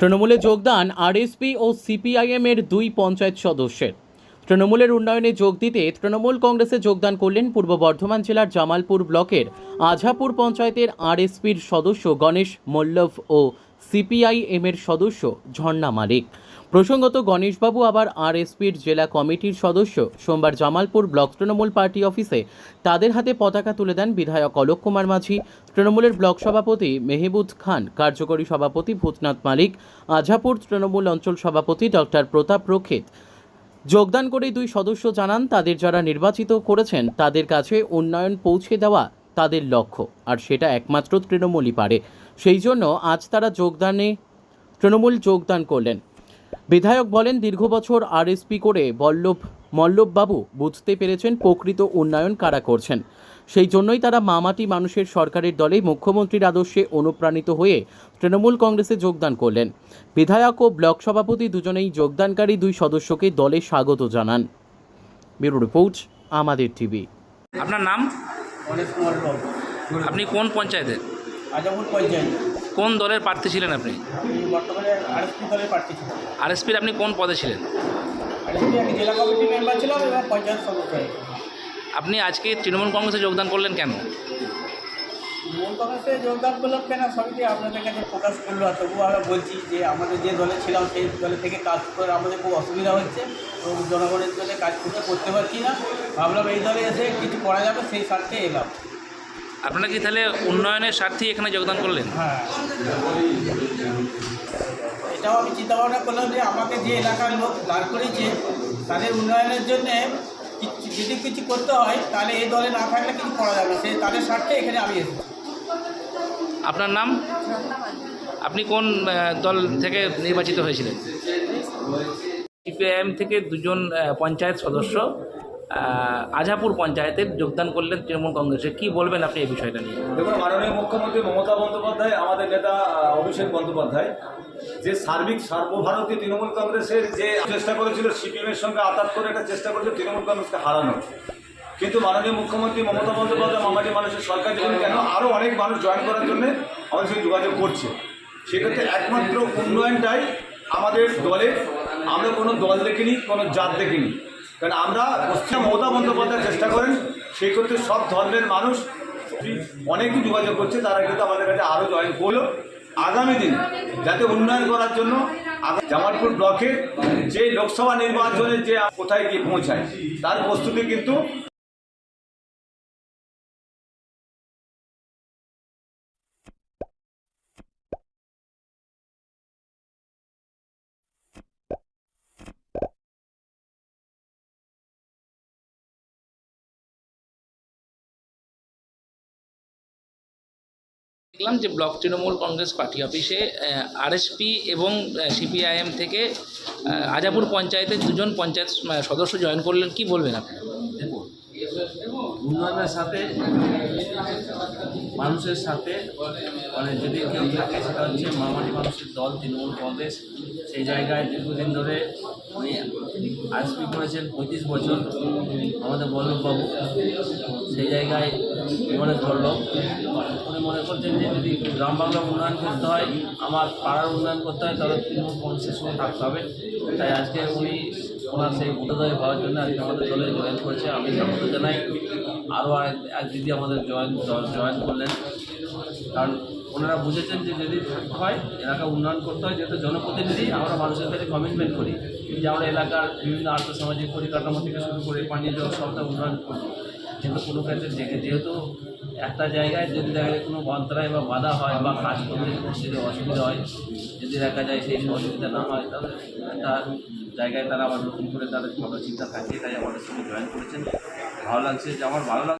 তৃণমূলে যোগদান আরএসপি ও সিপিআইএমের দুই পঞ্চায়েত সদস্যের। তৃণমূলের উন্নয়নে যোগ দিতে তৃণমূল কংগ্রেসে যোগদান করলেন পূর্ব বর্ধমান জেলার জামালপুর ব্লকের আঝাপুর পঞ্চায়েতের আরএসপির সদস্য গণেশ মল্লভ ও সিপিআইএম এর সদস্য ঝর্ণা মালিক। প্রসঙ্গত গণেশবাবু আবার আরএসপির জেলা কমিটির সদস্য। সোমবার জামালপুর ব্লক তৃণমূল পার্টি অফিসে তাদের হাতে পতাকা তুলে দেন বিধায়ক অলোক কুমার মাঝি। তৃণমূলের ব্লক সভাপতি মেহবুদ খান, কার্যকরী সভাপতি ভূতনাথ মালিক আঝাপুর তৃণমূল অঞ্চল সভাপতি ডক্টর প্রতাপ রক্ষিত। যোগদান করে দুই সদস্য জানান, তাদের যারা নির্বাচিত করেছেন, তাদের কাছে উন্নয়ন পৌঁছে দেওয়া তাদের লক্ষ্য, আর সেটা একমাত্র তৃণমূলই পারে। সেই জন্য আজ তারা যোগদানে, তৃণমূল যোগদান করলেন। বিধায়ক বলেন, দীর্ঘ বছর আরএসপি করে বল্লভ, মল্লভবাবু বুঝতে পেরেছেন প্রকৃত উন্নয়ন কারা করছেন। সেই জন্যই তারা মামাটি মানুষের সরকারের দলে মুখ্যমন্ত্রীর আদর্শে অনুপ্রাণিত হয়ে তৃণমূল কংগ্রেসে যোগদান করলেন। বিধায়ক ও ব্লক সভাপতি দুজনেই যোগদানকারী দুই সদস্যকে দলে স্বাগত জানান। ব্যুরো রিপোর্ট, আমাদের টিভি। আপনার নাম? কুমার আপনি কোন পঞ্চায়েতের পঞ্চায়েত। কোন দলের প্রার্থী ছিলেন আপনি? আর বর্তমানে আরএসপি দলের প্রার্থী ছিলাম। আরএসপির আপনি কোন পদে ছিলেন? আরএসপি আমি জেলা কমিটি মেম্বার ছিলাম এবং পঞ্চায়েত সদস্য। আপনি আজকে তৃণমূল কংগ্রেসে যোগদান করলেন কেন? মূল যোগদান করলাম কেন? সবই আপনাদের কাছে প্রকাশ করল আর তবুও আমরা বলছি যে আমাদের যে দলে ছিলাম সেই দলে থেকে কাজ করে আমাদের খুব অসুবিধা হচ্ছে তো জনগণের জন্য কাজ করতে করতে পারছি না। ভাবলাম এই দলে এসে কিছু করা যাবে সেই স্বার্থে এলাম। আপনারা কি তাহলে উন্নয়নের স্বার্থেই এখানে যোগদান করলেন? হ্যাঁ। এটাও আমি চিন্তা ভাবনা করলাম যে আমাকে যে এলাকার লোক দাঁড় করেছে তাদের উন্নয়নের জন্যে যদি কিছু করতে হয় তাহলে এই দলে না থাকলে কিছু করা যাবে না। সে তাদের স্বার্থে এখানে আমি এসেছি। আপনার নাম? আপনি কোন দল থেকে নির্বাচিত হয়েছিলেন? সিপিআইএম থেকে দুজন পঞ্চায়েত সদস্য। আজাপুর পঞ্চায়েতের যোগদান করলেন তৃণমূল কংগ্রেসে কি বলবেন আপনি এই বিষয়টা নিয়ে? দেখুন, মাননীয় মুখ্যমন্ত্রী মমতা বন্দ্যোপাধ্যায়, আমাদের নেতা অভিষেক বন্দ্যোপাধ্যায়, যে সার্বিক সর্বভারতীয় তৃণমূল কংগ্রেসের যে চেষ্টা করেছিল সিপিএমের সঙ্গে আতাত করে একটা চেষ্টা করেছিল তৃণমূল কংগ্রেসকে হারানো। কিন্তু মাননীয় মুখ্যমন্ত্রী মমতা বন্দ্যোপাধ্যায়, মামাটি মানুষের সরকার কেন? আরও অনেক মানুষ জয়েন করার জন্য আমাদের সঙ্গে যোগাযোগ করছে। সেক্ষেত্রে একমাত্র উন্নয়নটাই আমাদের দলে আমরা কোনো দল দেখিনি, কোনো জাত দেখিনি। কারণ আমরা পশ্চিম মমতা বন্দ্যোপাধ্যায় চেষ্টা করেন সেই ক্ষেত্রে সব ধর্মের মানুষ অনেকই যোগাযোগ করছে, তারা কিন্তু আমাদের কাছে আরও জয়েন করল। আগামী দিন যাতে উন্নয়ন করার জন্য জামালপুর ব্লকে যে লোকসভা নির্বাচনে যে কোথায় গিয়ে পৌঁছায়, তার প্রস্তুতি কিন্তু দেখলাম যে ব্লক তৃণমূল কংগ্রেস পার্টি অফিসে আরএসপি এবং সিপিআইএম থেকে আজাপুর পঞ্চায়েতের দুজন পঞ্চায়েত সদস্য জয়েন করলেন। কি বলবেন আপনি? উন্নয়নের সাথে, মানুষের সাথে মানে যদি কেউ থাকে সেটা হচ্ছে মামাটি মানুষের দল, তৃণমূল কংগ্রেস। সেই জায়গায় দীর্ঘদিন ধরে আইএসপি করেছেন পঁয়ত্রিশ বছর আমাদের বল্লভবাবু। সেই জায়গায় অনেক লোক উনি মনে করছেন যে যদি গ্রাম বাংলার উন্নয়ন করতে হয়, আমার পাড়ার উন্নয়ন করতে হয়, তাহলে তৃণমূল কংগ্রেসের সঙ্গে থাকতে হবে। তাই আজকে উনি ওনার সেই ভোটদয় হওয়ার জন্য আজকে আমাদের দলে জয়েন করেছে। আমি স্বাগত জানাই। আরও এক দিদি আমাদের জয়েন জয়েন করলেন। কারণ ওনারা বুঝেছেন যে যদি থাকতে হয়, এলাকা উন্নয়ন করতে হয়, যেহেতু জনপ্রতিনিধি, আমরা মানুষের কাছে কমিটমেন্ট করি যে আমরা এলাকার বিভিন্ন আর্থসামাজিক পরিকাঠামো থেকে শুরু করে পানীয় জল, সবটা উন্নয়ন করব। কিন্তু কোনো ক্ষেত্রে যে- যেহেতু একটা জায়গায় যদি দেখা যায় কোনো অন্তরায় বা বাধা হয় বা কাজ করতে যদি অসুবিধা হয়, যদি দেখা যায় সেই অসুবিধা না হয়, তাহলে একটা জায়গায় তারা আবার নতুন করে তাদের ভালো চিন্তা থাকে তাই আমাদের সঙ্গে জয়েন করেছেন। ভালো লাগছে, যে আমার ভালো লাগ